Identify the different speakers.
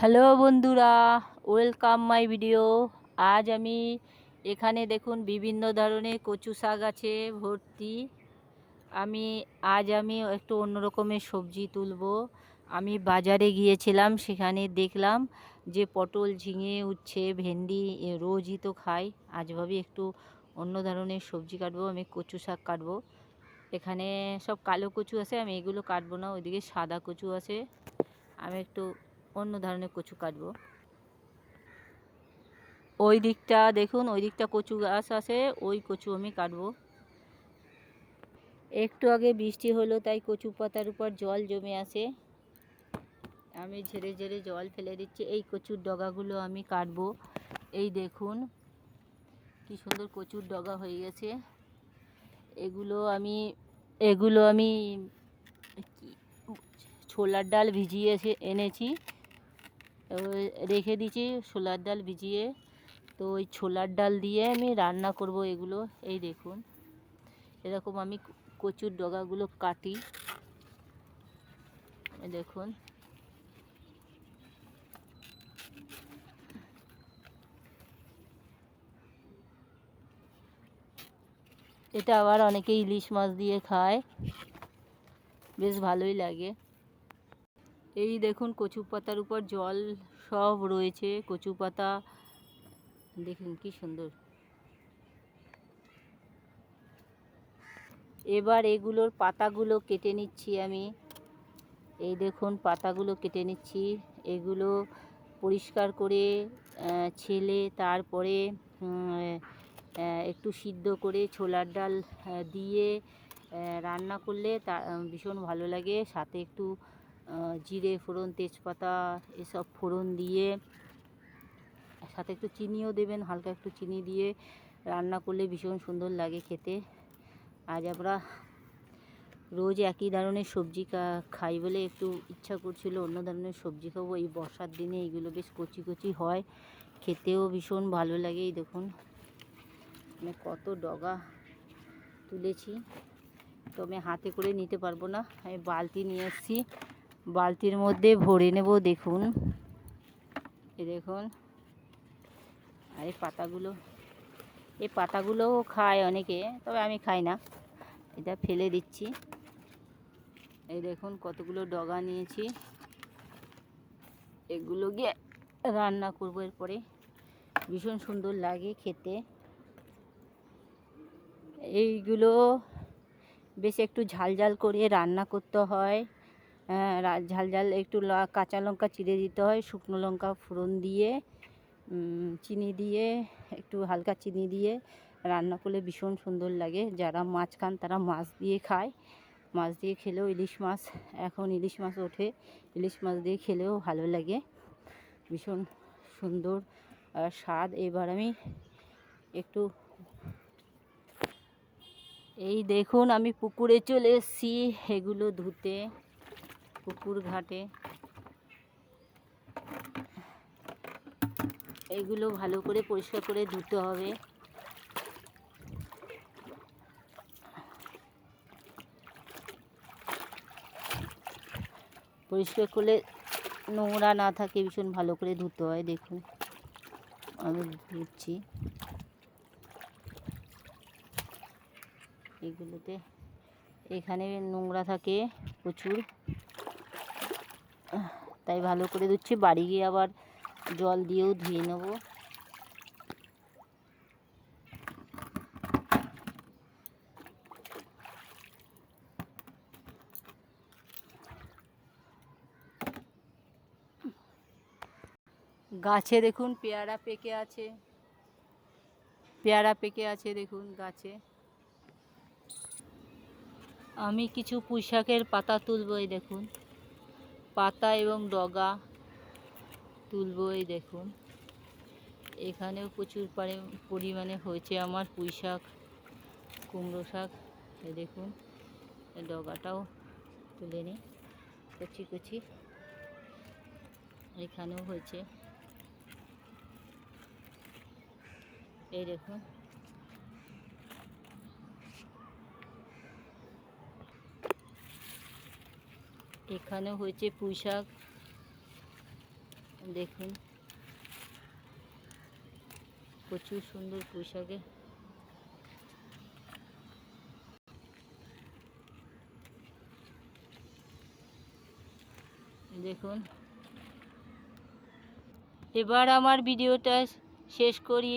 Speaker 1: Hello বন্ধুরা, welcome my video. আজ আমি এখানে দেখুন বিভিন্ন ধরনের কচু শাক আছে, ভর্তি। আমি, আজ আমি একটু অন্য রকমের সবজি তুলব। আমি বাজারে গিয়েছিলাম, সেখানে দেখলাম যে পটল ঝিঙে, উচ্ছে, ভেন্ডি রোজই তো খাই। আজ ভাবি একটু অন্য ধরনের সবজি কাটবো, আমি কচু শাক কাটবো। এখানে সব কালো কচু আছে, আমি এগুলো কাটবো না, ওইদিকে সাদা কচু আছে। আমি একটু অন্য ধরনের কচু কাটবো। ওই দিকটা দেখুন, ওই দিকটা কচু গাছ আছে, ওই কচু আমি কাটবো। একটু আগে বৃষ্টি হলো, তাই কচু পাতার উপর জল জমে আছে। আমি ঝেড়ে ঝেড়ে জল ফেলে দিচ্ছি, এই কচুর ডগাগুলো আমি কাটবো। এই দেখুন, কি সুন্দর কচুর ডগা হয়ে গেছে। এগুলো আমি এগুলো আমি ছোলার ডাল ভিজিয়ে এনেছি। রেখে দিয়েছি ছোলার ডাল ভিজিয়ে। তো ওই ছোলার ডাল দিয়ে আমি রান্না করব এগুলো। এই দেখুন, এরকম আমি কচুর ডগাগুলো কাটি। দেখুন। এটা আবার অনেকে ইলিশ মাছ দিয়ে খায়। বেশ ভালোই লাগে। এই দেখুন কচু পাতার উপর জল সব রয়েছে, কচু পাতা। দেখুন কি সুন্দর। এবার এগুলোর পাতাগুলো কেটে নিচ্ছি আমি। এই দেখুন পাতাগুলো কেটে নিচ্ছি। এগুলো পরিষ্কার করে ছেলে, তারপরে একটু সিদ্ধ করে ছোলার ডাল দিয়ে রান্না করলে তা, ভীষণ ভালো লাগে। সাথে একটু জিরে, ফোড়ন, তেজপাতা, এসব ফোড়ন দিয়ে সাথে একটু চিনিও দেবেন, হালকা একটু চিনি দিয়ে রান্না করলে ভীষণ সুন্দর লাগে খেতে। আজ আমরা রোজ একই ধরনের সবজি খাই বলে একটু ইচ্ছা করছিল, অন্য ধরনের সবজি খাব। এই বর্ষার দিনে এইগুলো বেশ কচি কচি হয়, খেতেও ভীষণ ভালো লাগে। এই দেখুন মানে কত ডগা তুলেছি, তো আমি হাতে করে নিতে পারব না। আমি বালতি নিয়ে এসেছি। বালতির মধ্যে ভরে নেব, দেখুন। এই দেখুন। আর এই পাতাগুলো, এই পাতাগুলোও খায় অনেকে, তবে আমি খাই না। এটা ফেলে দিচ্ছি। এই দেখুন, কতগুলো ডগা নিয়েছি। এগুলো গিয়ে রান্না করব এরপরে। ভীষণ সুন্দর লাগে খেতে। এইগুলো বেশ একটু ঝাল ঝাল করে রান্না করতে হয়। ঝাল ঝাল একটু কাঁচা লঙ্কা চিড়ে দিতে হয়, শুকনো লঙ্কা ফোড়ন দিয়ে চিনি দিয়ে, একটু হালকা চিনি দিয়ে। রান্না করলে ভীষণ সুন্দর লাগে। যারা মাছ খান তারা মাছ দিয়ে খায়। মাছ দিয়ে খেলেও ইলিশ মাছ, এখন ইলিশ মাছ ওঠে। ইলিশ মাছ দিয়ে খেলেও ভালো লাগে। ভীষণ সুন্দর স্বাদ। এবার আমি একটু এই দেখুন, আমি পুকুরে চলে এসেছি এগুলো ধুতে। পুকুর ঘাটে। এগুলো ভালো করে পরিষ্কার করে ধুতে হবে। পরিষ্কার করলে নোংরা না থাকে, ভীষণ ভালো করে ধুতে হয়, দেখুন। আমি ধুচ্ছি। এগুলোতে এখানে নোংরা থাকে প্রচুর। তাই ভালো করে ধুচ্ছি। বাড়ি গিয়ে আবার জল দিয়েও ধুয়ে নেব। গাছে দেখুন, পেয়ারা পেকে আছে। পেয়ারা পেকে আছে দেখুন গাছে। আমি কিছু পুঁইশাকের পাতা তুলবো এই দেখুন। পাতা এবং ডগা তুলব, এই দেখুন। এখানেও প্রচুর পারে- পরিমাণে হয়েছে আমার পুঁই শাক, কুমড়ো শাক, এই দেখুন। ডগাটাও তুলে নিই, কচি কচি। এখানেও হয়েছে। এই দেখুন। এখানেও হয়েছে পুঁই শাক। দেখুন। প্রচুর সুন্দর পোশাকে দেখুন। এবার আমার ভিডিওটা শেষ করি।